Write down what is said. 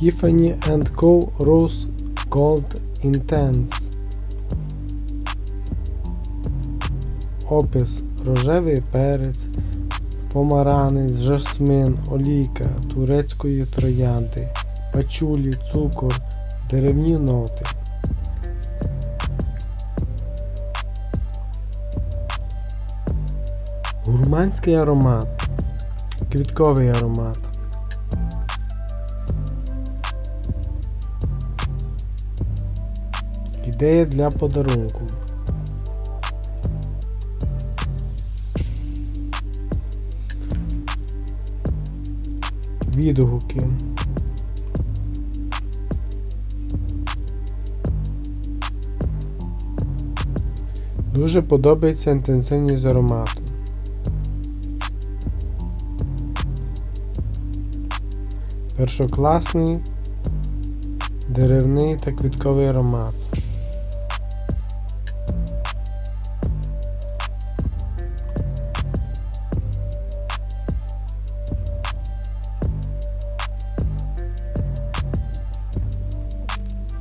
Tiffany Co. Rose Gold Intense. Опис рожевий перець, помаранець, жасмин, олійка, турецької троянди, пачулі, цукор, деревні ноти. Гурманський аромат, квітковий аромат. Ідея для подарунку. Відгуки. Дуже подобається інтенсивність аромату. Першокласний деревний та квітковий аромат.